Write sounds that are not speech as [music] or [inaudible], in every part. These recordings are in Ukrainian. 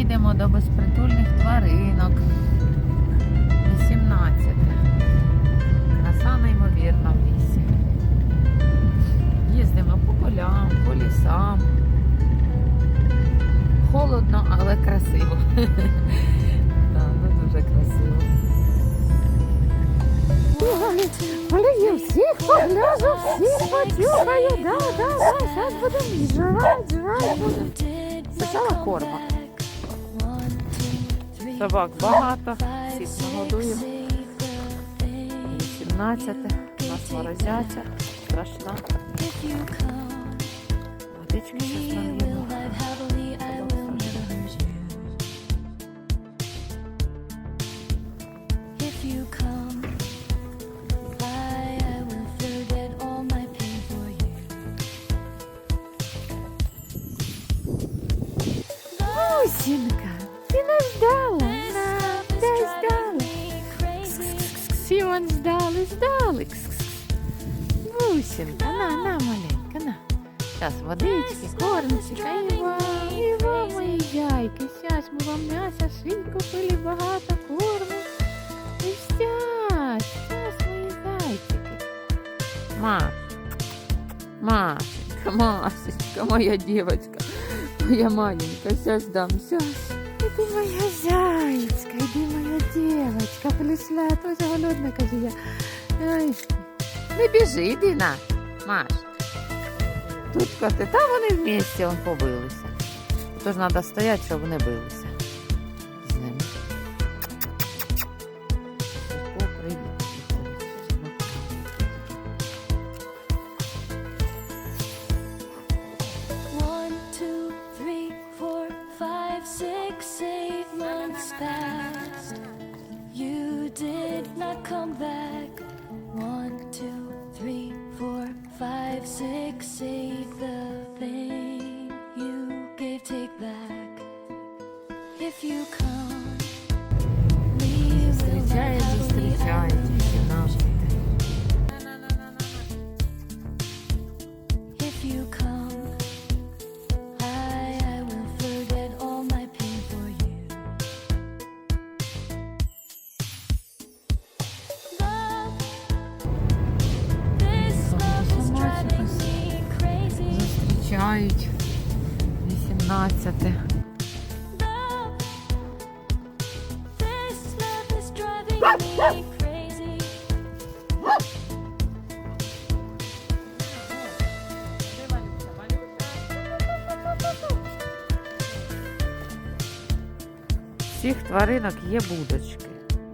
їдемо до безпритульних тваринок. 18. Краса неймовірна в лісі. Їздимо по полям, по лісам. Холодно, але красиво. [laughs] Так, ну дуже красиво. Я всіх погляжу, всіх потюхаю, да, да, да, зараз будемо жрать, жрать будемо. Спочатку корма. Собак багато, всіх нагодуємо. 18. У нас морозяця. Страшна. Водички зараз нам If Мусінка, на, на, маленька, на. Зараз водички, Кормчика, і вам, і вам, мої яйки. Щас ми вам м'яса швидко купили багато корму. І щас, щас, мої зайчики. Маш. Машенька, Машечка, моя девочка. Моя маленькая, сейчас дам, сейчас. Іди моя зайчка, іди моя дівчинка, прийшла, я теж голодна, кажу я. Ай, Не біжи, іди на. Маш. Тут коти, та вони в місті он побилися. Тож треба стояти, щоб не билися. З ними. О, привіт. One, two, three, four, five, six, months passed. You did not come back. Six, eight. The pain you gave, take back. If you come, Зустрічають 18. Love, this love is driving me crazy. Всіх тваринок є будочки.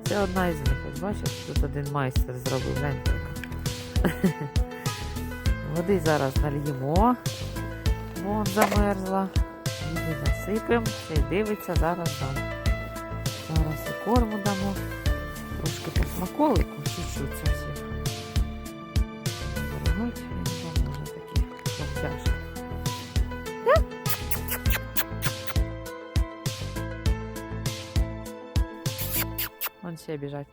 Це одна із них. Ось бачиш, тут один майстер зробив гляньте. [laughs] Води зараз нальємо. Вон замерзла. Її насипемо. Ще дивиться, зараз дам. Зараз і корму дамо. Трошки по смаколику, чуть-чуть зовсім. Дорогать, він там може такі обтяжки. Вон ще біжать.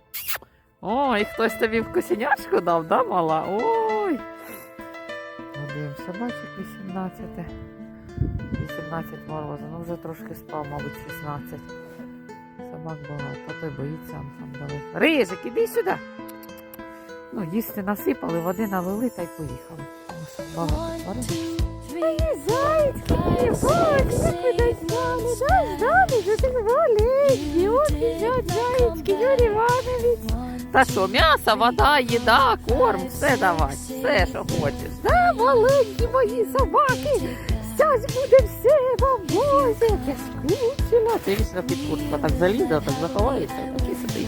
Ой, хтось тобі вкусенячку дав, да, мала? Ой. Годуємо собачок 18. 18 морозу. Ну вже трошки спав, мабуть, 16. Собак багато, той боїться он там далеко. Рижик, іди сюди. Ну, їсти насипали, води налили та й поїхали. Ось багато One, тварин. two, three, зайчки, мої бочки, куди ждали, да, маленькі, от біжать Юрій Іванович. Та що, м'ясо, вода, їда, корм, все давати, все, що хочеш. Да, маленькі мої собаки, зараз буде все вам я скучила. Ти вічно під куртку так залізе, так заховається, так і сидить.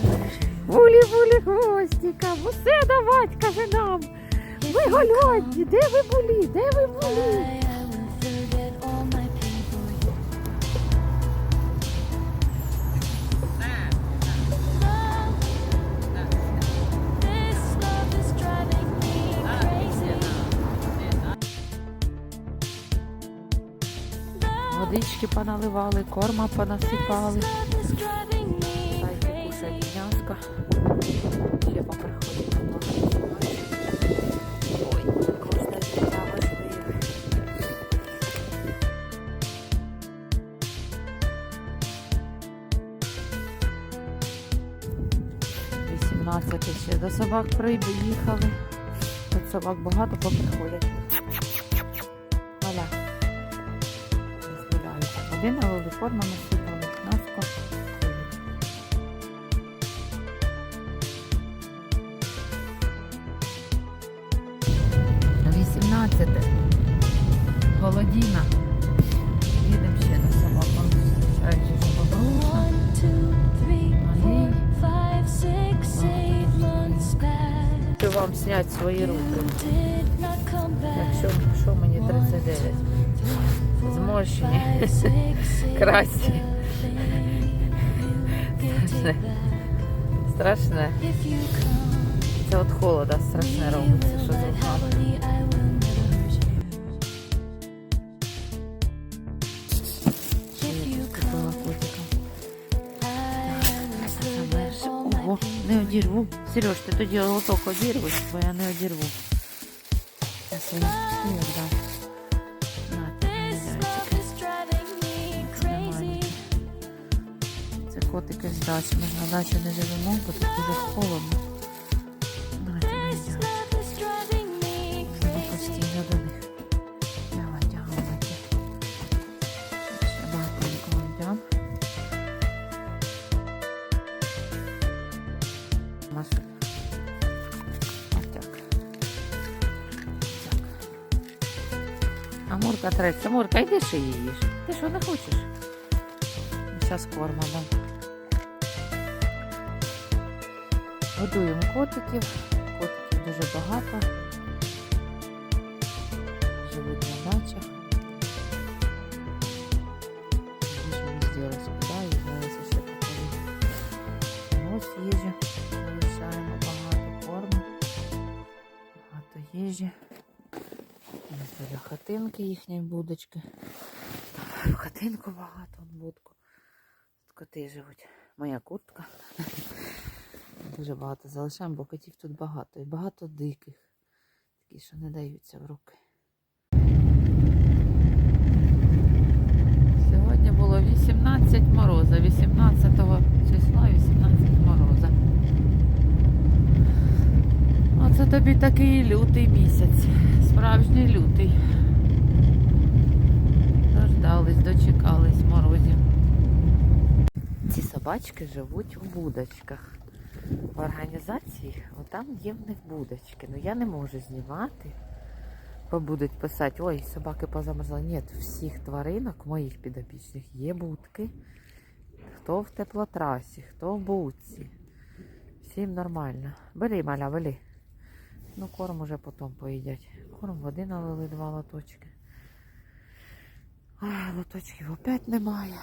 Булі-булі хвостикам, усе давать, каже нам. Ви голодні, де ви були, де ви були? водички поналивали, корма понасипали. Дайте кушать м'яска. Ще поприходить. ще до собак приїхали. Тут собак багато поприходять. Зустрічають вже бабуся. One, two, three, four, five, six, eight months back. Хочу вам зняти свої руки. Якщо що мені 39. Зморщені. [laughs] Красні. Страшне. Страшне. If you come, Це от холода страшне робиться, що з but руками. happily I will never hurt you. If you Купила come, котика. I will forget all my Ого, не одірву. Сереж, ти тоді лоток одірвеш, бо я не одірву. Я свої пішли віддам. Котики з дачі. Ми на дачі не живемо, бо тут дуже холодно. Треба постійно до них. Давай, тягнути. Ще багатенько дам. Машу. А Мурка треться. Мурка, йди ще її. Ти що, не хочеш? Зараз корма дам. Годуємо котиків. Котиків дуже багато живуть на дачах. Їжу везде розкидаю, зараз ще покажу. Ось їжі. Залишаємо багато корму, багато їжі. Ось хатинки їхньої будочки. В хатинку багато, от будку. Коти живуть. Моя куртка. Дуже багато залишаємо, бо котів тут багато. І багато диких. Такі, що не даються в руки. Сьогодні було 18 мороза, 18 числа 18 мороза. Оце тобі такий лютий місяць. Справжній лютий. Дождались, дочекались морозів. Ці собачки живуть у будочках. В організації отам є в них будочки. Ну я не можу знімати бо будуть писати, ой, собаки позамерзли. Ні, всіх тваринок, моїх підопічних, є будки. Хто в теплотрасі, хто в будці. Всім нормально. Бери, маля, бери. Ну, корм уже потім поїдять. Корм води налили два лоточки. Ай, лоточків опять немає.